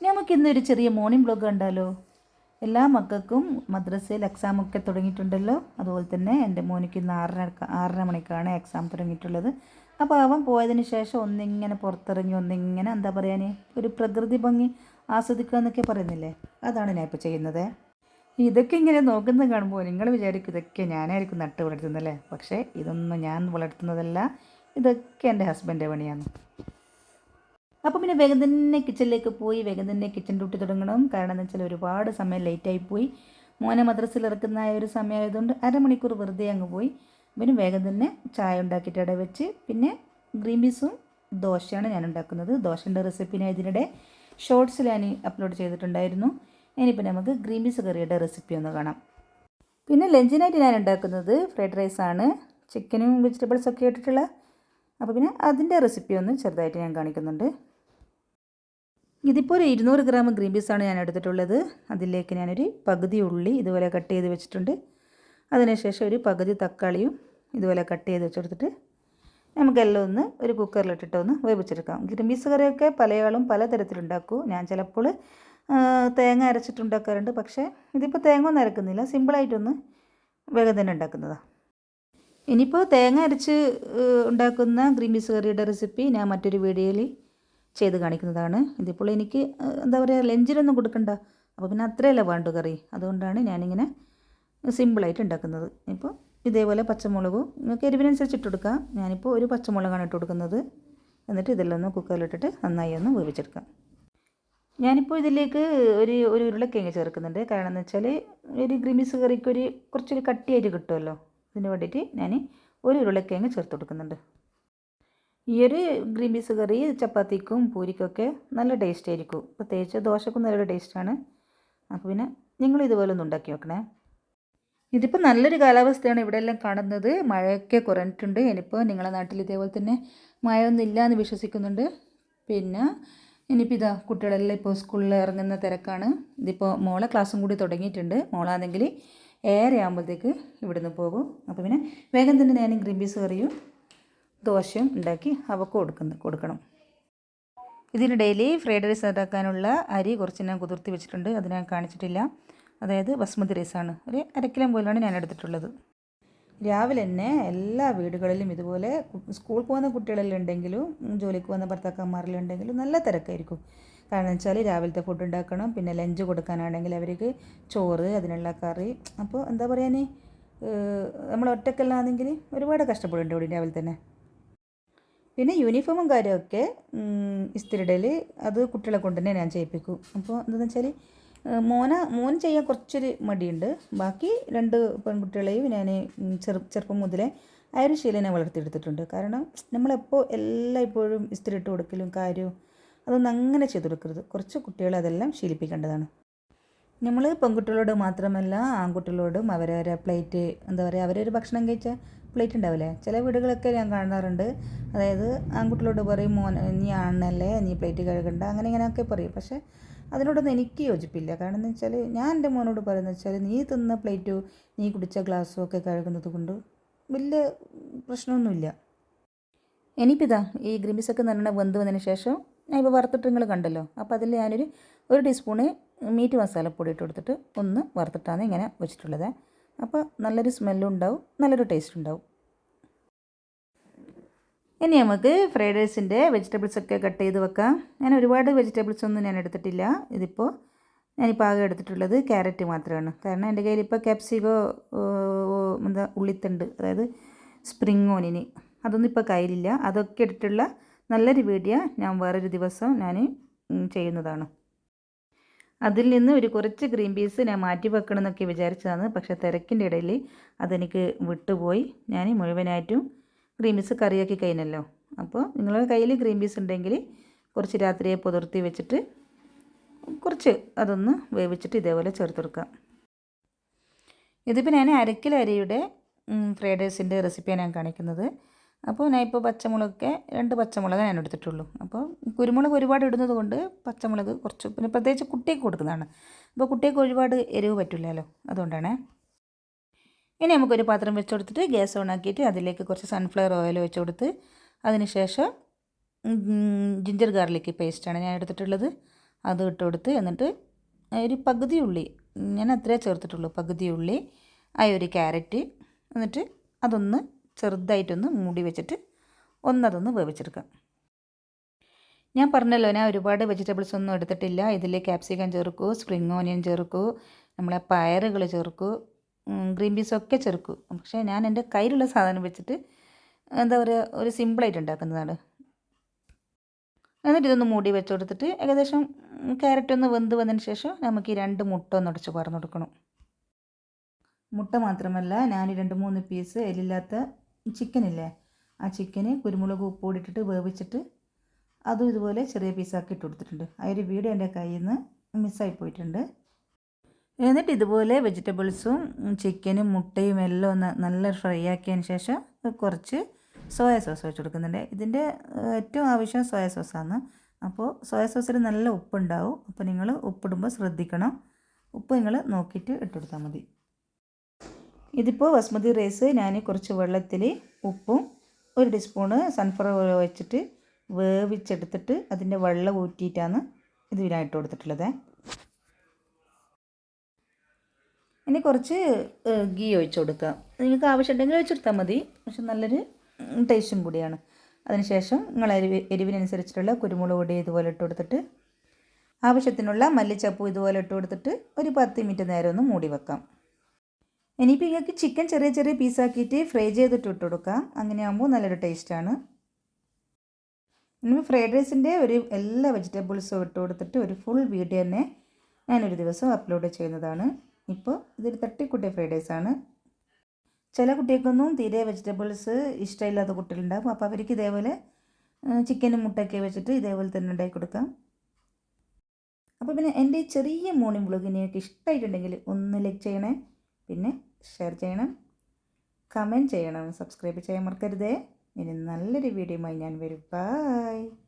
നമുക്ക് ഇന്നൊരു ചെറിയ മോർണിംഗ് ബ്ലോഗ് കണ്ടാലോ? എല്ലാ മക്കൾക്കും മദ്രസയിൽ എക്സാം ഒക്കെ തുടങ്ങിയിട്ടുണ്ടല്ലോ. അതുപോലെ തന്നെ എന്റെ മോനിക്ക് ഇന്ന് ആറര ആറര മണിക്കാണ് എക്സാം തുടങ്ങിയിട്ടുള്ളത്. അപ്പോൾ അവൻ പോയതിന് ശേഷം ഒന്നിങ്ങനെ പുറത്തിറങ്ങി ഒന്നിങ്ങനെ എന്താ പറയാൻ ഒരു പ്രകൃതി ഭംഗി ആസ്വദിക്കുക എന്നൊക്കെ പറയുന്നില്ലേ? അതാണ് ഞാൻ ഇപ്പോൾ ചെയ്യുന്നത്. ഇതൊക്കെ ഇങ്ങനെ നോക്കുന്നത് കാണുമ്പോൾ നിങ്ങൾ വിചാരിക്കും ഇതൊക്കെ ഞാനായിരിക്കും നട്ട് വളർത്തുന്നല്ലേ പക്ഷേ ഇതൊന്നും ഞാൻ വളർത്തുന്നതല്ല. ഇതൊക്കെ എന്റെ ഹസ്ബൻഡിന്റെ പണിയാണ്. അപ്പോൾ പിന്നെ വേഗം തന്നെ കിച്ചണിലേക്ക് പോയി വേഗം തന്നെ കിച്ചൺ ഡ്യൂട്ടി തുടങ്ങണം. കാരണം എന്ന് വെച്ചാൽ ഒരുപാട് സമയം ലേറ്റായി പോയി. മോനെ മദ്രസയിൽ ഇറക്കുന്ന ഒരു സമയമായതുകൊണ്ട് അരമണിക്കൂർ വെറുതെ അങ്ങ് പോയി. പിന്നെ വേഗം തന്നെ ചായ ഉണ്ടാക്കിയിട്ട് ഇട വെച്ച് പിന്നെ ഗ്രീൻ പീസും ദോശയാണ് ഞാൻ ഉണ്ടാക്കുന്നത്. ദോശന്റെ റെസിപ്പി ഞാൻ ഇതിനിടെ ഷോർട്സിൽ ഞാൻ അപ്ലോഡ് ചെയ്തിട്ടുണ്ടായിരുന്നു. ഇനിയിപ്പോൾ നമുക്ക് ഗ്രീൻ പീസ് കറിയുടെ റെസിപ്പി ഒന്ന് കാണാം. പിന്നെ ലഞ്ചിനായിട്ട് ഞാൻ ഉണ്ടാക്കുന്നത് ഫ്രൈഡ് റൈസാണ് ചിക്കനും വെജിറ്റബിൾസ് ഒക്കെ ഇട്ടിട്ടുള്ള. അപ്പോൾ പിന്നെ അതിന്റെ റെസിപ്പി ഒന്ന് ചെറുതായിട്ട് ഞാൻ കാണിക്കുന്നുണ്ട്. ഇതിപ്പോൾ ഒരു ഇരുന്നൂറ് ഗ്രാം ഗ്രീൻ പീസാണ് ഞാൻ എടുത്തിട്ടുള്ളത് അതിലേക്ക് ഞാനൊരു പകുതി ഉള്ളി ഇതുപോലെ കട്ട് ചെയ്ത് വെച്ചിട്ടുണ്ട്. അതിനുശേഷം ഒരു പകുതി തക്കാളിയും ഇതുപോലെ കട്ട് ചെയ്ത് വെച്ചെടുത്തിട്ട് നമുക്കെല്ലാം ഒന്ന് ഒരു കുക്കറിലിട്ടിട്ട് ഒന്ന് വേവിച്ചെടുക്കാം. ഗ്രീൻ പീസ് കറിയൊക്കെ പലയാളും പലതരത്തിലുണ്ടാക്കൂ. ഞാൻ ചിലപ്പോൾ തേങ്ങ അരച്ചിട്ടുണ്ടാക്കാറുണ്ട്. പക്ഷേ ഇതിപ്പോൾ തേങ്ങ ഒന്നും അരക്കുന്നില്ല. സിമ്പിളായിട്ടൊന്ന് വേഗം തന്നെ ഉണ്ടാക്കുന്നതാണ് ഇനിയിപ്പോൾ തേങ്ങ അരച്ച് ഉണ്ടാക്കുന്ന ഗ്രീൻ പീസ് കറിയുടെ റെസിപ്പി ഞാൻ മറ്റൊരു വീഡിയോയിൽ ചെയ്ത് കാണിക്കുന്നതാണ്. ഇതിപ്പോൾ എനിക്ക് എന്താ പറയുക ലഞ്ചിനൊന്നും കൊടുക്കണ്ട. അപ്പോൾ പിന്നെ അത്രയല്ല വേണ്ടു കറി. അതുകൊണ്ടാണ് ഞാനിങ്ങനെ സിമ്പിളായിട്ട് ഉണ്ടാക്കുന്നത്. ഇപ്പോൾ ഇതേപോലെ പച്ചമുളകും നിങ്ങൾക്ക് എരിവിനനുസരിച്ച് ഇട്ട് കൊടുക്കാം. ഞാനിപ്പോൾ ഒരു പച്ചമുളകാണ് ഇട്ട് കൊടുക്കുന്നത്. എന്നിട്ട് ഇതെല്ലാം ഒന്ന് കുക്കറിലിട്ടിട്ട് നന്നായി ഒന്ന് വേവിച്ചെടുക്കാം. ഞാനിപ്പോൾ ഇതിലേക്ക് ഒരു ഒരു ഉരുളക്കിഴങ്ങ് ചേർക്കുന്നുണ്ട്. കാരണം എന്ന് വെച്ചാൽ ഒരു ഗ്രിമിസ് കറിക്കൊരു കുറച്ചൊരു കട്ടിയായിട്ട് കിട്ടുമല്ലോ. അതിന് വേണ്ടിയിട്ട് ഞാൻ ഒരു ഉരുളക്കിഴങ്ങ് ചേർത്ത് കൊടുക്കുന്നുണ്ട്. ഈ ഒരു ഗ്രീൻ പീസ് കറി ചപ്പാത്തിക്കും പൂരിക്കൊക്കെ നല്ല ടേസ്റ്റ് ആയിരിക്കും. പ്രത്യേകിച്ച് ദോശക്കും നല്ലൊരു ടേസ്റ്റാണ് അപ്പോൾ പിന്നെ നിങ്ങൾ ഇതുപോലെ ഒന്ന് ഉണ്ടാക്കി വെക്കണേ ഇതിപ്പോൾ നല്ലൊരു കാലാവസ്ഥയാണ് ഇവിടെ എല്ലാം കാണുന്നത്. മഴയൊക്കെ കുറഞ്ഞിട്ടുണ്ട്. ഇനിയിപ്പോൾ നിങ്ങളുടെ നാട്ടിൽ ഇതേപോലെ തന്നെ മഴയൊന്നും ഇല്ല എന്ന് വിശ്വസിക്കുന്നുണ്ട്. പിന്നെ ഇനിയിപ്പോൾ ഇതാ കുട്ടികളെല്ലാം ഇപ്പോൾ സ്കൂളിൽ ഇറങ്ങുന്ന തിരക്കാണ്. ഇതിപ്പോൾ മോളെ ക്ലാസ്സും കൂടി തുടങ്ങിയിട്ടുണ്ട്. മോളാണെങ്കിൽ ഏറെ ആകുമ്പോഴത്തേക്ക് ഇവിടുന്ന് പോകും. അപ്പോൾ പിന്നെ വേഗം തന്നെ ഞാനും ഗ്രീൻ പീസ് കറിയും ദോശയും ഉണ്ടാക്കി അവക്ക് കൊടുക്കുന്നു കൊടുക്കണം. ഇതിന് ഡെയിലി ഫ്രൈഡ് റൈസ് ഉണ്ടാക്കാനുള്ള അരി കുറച്ച് ഞാൻ കുതിർത്തി വെച്ചിട്ടുണ്ട്. അത് ഞാൻ കാണിച്ചിട്ടില്ല. അതായത് ബസ്മതി റൈസാണ് ഒരു അരക്കിലം പോലാണ് ഞാൻ എടുത്തിട്ടുള്ളത്. രാവിലെ തന്നെ എല്ലാ വീടുകളിലും ഇതുപോലെ സ്കൂൾ പോകുന്ന കുട്ടികളെല്ലാം ഉണ്ടെങ്കിലും ജോലിക്ക് പോകുന്ന ഭർത്താക്കന്മാരെല്ലാം ഉണ്ടെങ്കിലും നല്ല തിരക്കായിരിക്കും. കാരണം വെച്ചാൽ രാവിലത്തെ ഫുഡ് ഉണ്ടാക്കണം പിന്നെ ലഞ്ച് കൊടുക്കാനാണെങ്കിൽ അവർക്ക് ചോറ് അതിനുള്ള കറി. അപ്പോൾ എന്താ പറയുക നമ്മൾ ഒറ്റക്കല്ലാന്നെങ്കിൽ ഒരുപാട് കഷ്ടപ്പെടുന്നുണ്ട് ഇവിടെ രാവിലെ തന്നെ. പിന്നെ യൂണിഫോമും കാര്യമൊക്കെ ഇസ്തിരിടയിൽ അത് കുട്ടികളെ കൊണ്ട് തന്നെ ഞാൻ ചെയ്യിപ്പിക്കും. അപ്പോൾ എന്താണെന്ന് വെച്ചാൽ മോന മോൻ ചെയ്യാൻ കുറച്ചൊരു മടിയുണ്ട്. ബാക്കി രണ്ട് പെൺകുട്ടികളെയും ഞാൻ ചെറു ചെറുപ്പം മുതലേ ആ ഒരു ശീലനെ വളർത്തിയെടുത്തിട്ടുണ്ട്. കാരണം നമ്മളെപ്പോൾ എല്ലാം ഇപ്പോഴും ഇസ്തിരി ഇട്ട് കൊടുക്കലും കാര്യവും അതൊന്നും അങ്ങനെ ചെയ്തു കൊടുക്കരുത്. കുറച്ച് കുട്ടികളെ അതെല്ലാം ശീലിപ്പിക്കേണ്ടതാണ്. നമ്മൾ പെൺകുട്ടികളോട് മാത്രമല്ല ആൺകുട്ടികളോടും അവരവരെ പ്ലേറ്റ് എന്താ പറയുക അവരൊരു ഭക്ഷണം കഴിച്ച പ്ലേറ്റ് ഉണ്ടാവില്ലേ? ചില വീടുകളൊക്കെ ഞാൻ കാണാറുണ്ട്. അതായത് ആൺകുട്ടികളോട് പറയും മോൻ നീ ആണല്ലേ നീ പ്ലേറ്റ് കഴുകണ്ട അങ്ങനെ ഇങ്ങനെയൊക്കെ പറയും. പക്ഷേ അതിനോടൊന്നും എനിക്ക് യോജിപ്പില്ല. കാരണം എന്ന് വെച്ചാൽ ഞാൻ എന്റെ മോനോട് പറയുന്നത് വെച്ചാൽ നീ തിന്ന പ്ലേറ്റോ നീ കുടിച്ച ഗ്ലാസ്സും ഒക്കെ കഴുകുന്നത് കൊണ്ട് വലിയ പ്രശ്നമൊന്നുമില്ല. എനിക്കിതാ ഈ ഗ്രിമിസൊക്കെ നല്ലോണം വെന്ത് വന്നതിന് ശേഷം ഞാൻ ഇപ്പോൾ വറുത്തിട്ട് നിങ്ങൾ കണ്ടല്ലോ. അപ്പോൾ അതിൽ ഞാനൊരു ഒരു ടീസ്പൂണ് മീറ്റ് മസാലപ്പൊടി ഇട്ട് കൊടുത്തിട്ട് ഒന്ന് വറുത്തിട്ടാണ് ഇങ്ങനെ വെച്ചിട്ടുള്ളത്. അപ്പോൾ നല്ലൊരു സ്മെല്ലും ഉണ്ടാവും നല്ലൊരു ടേസ്റ്റ് ഉണ്ടാവും. ഇനി നമുക്ക് ഫ്രൈഡ് റൈസിന്റെ വെജിറ്റബിൾസ് ഒക്കെ കട്ട് ചെയ്ത് വെക്കാം. ഞാൻ ഒരുപാട് വെജിറ്റബിൾസ് ഒന്നും ഞാൻ എടുത്തിട്ടില്ല. ഇതിപ്പോൾ ഞാനിപ്പോൾ ആകെ എടുത്തിട്ടുള്ളത് ക്യാരറ്റ് മാത്രമാണ് കാരണം എന്റെ കയ്യിൽ ഇപ്പോൾ ക്യാപ്സിക്കോ എന്താ ഉള്ളിത്തണ്ട് അതായത് സ്പ്രിങ് ഓനിന് അതൊന്നും ഇപ്പോൾ കയ്യിലില്ല. അതൊക്കെ ഇട്ടിട്ടുള്ള നല്ലൊരു വീഡിയോ ഞാൻ വേറൊരു ദിവസം ഞാൻ ചെയ്യുന്നതാണ്. അതിൽ നിന്ന് ഒരു കുറച്ച് ഗ്രീൻ പീസ് ഞാൻ മാറ്റി വെക്കണം എന്നൊക്കെ വിചാരിച്ചതാണ്. പക്ഷേ തിരക്കിന്റെ ഇടയിൽ അതെനിക്ക് വിട്ടുപോയി. ഞാൻ മുഴുവനായിട്ടും ഗ്രീൻ പീസ് കറിയാക്കി കഴിഞ്ഞല്ലോ. അപ്പോൾ നിങ്ങളുടെ കയ്യിൽ ഗ്രീൻ പീസ് ഉണ്ടെങ്കിൽ കുറച്ച് രാത്രിയെ പുതിർത്തി വെച്ചിട്ട് കുറച്ച് അതൊന്ന് വേവിച്ചിട്ട് ഇതേപോലെ ചേർത്ത് കൊടുക്കാം. ഇതിപ്പോൾ ഞാൻ അരക്കിലരിയുടെ ഫ്രൈഡ് റൈസിന്റെ റെസിപ്പിയാണ് ഞാൻ കാണിക്കുന്നത്. അപ്പോൾ ഞാൻ ഇപ്പോൾ പച്ചമുളകൊക്കെ രണ്ട് പച്ചമുളക് ഞാൻ എടുത്തിട്ടുള്ളൂ. അപ്പോൾ കുരുമുളക് ഒരുപാട് ഇടുന്നത് കൊണ്ട് പച്ചമുളക് കുറച്ച് പിന്നെ പ്രത്യേകിച്ച് കുട്ടിക്ക് കൊടുക്കുന്നതാണ്. അപ്പോൾ കുട്ടിക്ക് ഒരുപാട് എരിവ് പറ്റില്ലല്ലോ അതുകൊണ്ടാണ്. ഇനി നമുക്കൊരു പാത്രം വെച്ച് കൊടുത്തിട്ട് ഗ്യാസ് ഓൺ ആക്കിയിട്ട് അതിലേക്ക് കുറച്ച് സൺഫ്ലവർ ഓയിൽ വെച്ച് കൊടുത്ത് അതിനുശേഷം ജിഞ്ചർ ഗാർലിക്ക് പേസ്റ്റാണ് ഞാൻ എടുത്തിട്ടുള്ളത്. അത് ഇട്ട് കൊടുത്ത് എന്നിട്ട് ഒരു പകുതി ഉള്ളി ഞാൻ അത്രേ ചേർത്തിട്ടുള്ളൂ പകുതി ഉള്ളി ആ ഒരു ക്യാരറ്റ് എന്നിട്ട് അതൊന്ന് ചെറുതായിട്ടൊന്ന് മൂടി വെച്ചിട്ട് ഒന്നതൊന്ന് വേവിച്ചെടുക്കാം ഞാൻ പറഞ്ഞല്ലോ ഞാൻ ഒരുപാട് വെജിറ്റബിൾസ് ഒന്നും എടുത്തിട്ടില്ല. ഇതിൽ ക്യാപ്സിക്കം ചേർക്കൂ സ്പ്രിങ് ഓനിയൻ ചേർക്കൂ നമ്മളെ പയറുകൾ ചേർക്കൂ ഗ്രീൻ പീസ് ഒക്കെ ചേർക്കൂ. പക്ഷേ ഞാൻ എന്റെ കയ്യിലുള്ള സാധനം വെച്ചിട്ട് എന്താ പറയുക ഒരു സിമ്പിളായിട്ട് ഉണ്ടാക്കുന്നതാണ്. എന്നിട്ട് ഇതൊന്ന് മൂടി വെച്ച് കൊടുത്തിട്ട് ഏകദേശം ക്യാരറ്റ് ഒന്ന് വെന്ത് വന്നതിന് ശേഷം നമുക്ക് ഈ രണ്ട് മുട്ട ഒന്ന് ഉടച്ച് പറഞ്ഞു കൊടുക്കണം. മുട്ട മാത്രമല്ല ഞാൻ രണ്ട് മൂന്ന് പീസ് എല്ലില്ലാത്ത ചിക്കനില്ലേ? ആ ചിക്കന് കുരുമുളക് ഉപ്പ് ഇട്ടിട്ട് വേവിച്ചിട്ട് അതും ഇതുപോലെ ചെറിയ പീസാക്കി ഇട്ട് കൊടുത്തിട്ടുണ്ട്. ആ ഒരു വീഡിയോ എന്റെ കയ്യിൽ നിന്ന് മിസ്സായി പോയിട്ടുണ്ട്. എന്നിട്ട് ഇതുപോലെ വെജിറ്റബിൾസും ചിക്കനും മുട്ടയും എല്ലാം ഒന്ന് നല്ല ഫ്രൈ ആക്കിയതിന് ശേഷം കുറച്ച് സോയ സോസ് വെച്ച് കൊടുക്കുന്നുണ്ട്. ഇതിന്റെ ഏറ്റവും ആവശ്യം സോയ സോസാണ്. അപ്പോൾ സോയ സോസിൽ നല്ല ഉപ്പുണ്ടാവും. അപ്പോൾ നിങ്ങൾ ഉപ്പിടുമ്പോൾ ശ്രദ്ധിക്കണം. ഉപ്പ് നിങ്ങൾ നോക്കിയിട്ട് ഇട്ടുകൊടുത്താൽ മതി. ഇതിപ്പോൾ ബസ്മതി റൈസ് ഞാൻ കുറച്ച് വെള്ളത്തിൽ ഉപ്പും ഒരു ടീസ്പൂണ് സൺഫ്ലവർ വെച്ചിട്ട് വേവിച്ചെടുത്തിട്ട് അതിന്റെ വെള്ളം ഊറ്റിയിട്ടാണ് ഇത് ഇതിനായിട്ട് കൊടുത്തിട്ടുള്ളത്. ഇനി കുറച്ച് ഗീ ഒഴിച്ചു കൊടുക്കുക. നിങ്ങൾക്ക് ആവശ്യമുണ്ടെങ്കിൽ ഒഴിച്ചെടുത്താൽ മതി. പക്ഷെ നല്ലൊരു ടേസ്റ്റും കൂടിയാണ്. അതിനുശേഷം നിങ്ങൾ എരിവ് എരിവിനനുസരിച്ചിട്ടുള്ള കുരുമുളക് പൊടി ഇതുപോലെ ഇട്ട് കൊടുത്തിട്ട് ആവശ്യത്തിനുള്ള മല്ലിച്ചപ്പും ഇതുപോലെ ഇട്ട് കൊടുത്തിട്ട് ഒരു പത്ത് മിനിറ്റ് നേരം ഒന്ന് മൂടി വെക്കാം. ഇനിയിപ്പോൾ ഇങ്ങൾക്ക് ചിക്കൻ ചെറിയ ചെറിയ പീസാക്കിയിട്ട് ഫ്രൈ ചെയ്തിട്ട് ഇട്ട് കൊടുക്കാം. അങ്ങനെയാകുമ്പോൾ നല്ലൊരു ടേസ്റ്റാണ് ഇനി ഫ്രൈഡ് റൈസിന്റെ ഒരു എല്ലാ വെജിറ്റബിൾസും ഇട്ട് കൊടുത്തിട്ട് ഒരു ഫുൾ വീഡിയോ തന്നെ ഞാനൊരു ദിവസം അപ്ലോഡ് ചെയ്യുന്നതാണ്. ഇപ്പോൾ ഇതൊരു തട്ടിക്കുട്ടി ഫ്രൈഡ് റൈസാണ് ചില കുട്ടികൾക്കൊന്നും തീരെ വെജിറ്റബിൾസ് ഇഷ്ടമില്ലാത്ത കുട്ടികളുണ്ടാകും അപ്പോൾ അവർക്ക് ഇതേപോലെ ചിക്കനും മുട്ടയൊക്കെ വെച്ചിട്ട് ഇതേപോലെ തന്നെ ഉണ്ടാക്കി കൊടുക്കാം. അപ്പോൾ പിന്നെ എന്റെ ചെറിയ മോർണിംഗ് വ്ളോഗ് നിങ്ങൾക്ക് ഇഷ്ടമായിട്ടുണ്ടെങ്കിൽ ഒന്ന് ലൈക്ക് ചെയ്യണേ. പിന്നെ ഷെയർ ചെയ്യണം കമന്റ് ചെയ്യണം സബ്സ്ക്രൈബ് ചെയ്യാൻ മറക്കരുതേ. ഇനി നല്ലൊരു വീഡിയോയുമായി ഞാൻ വരും. ബൈ.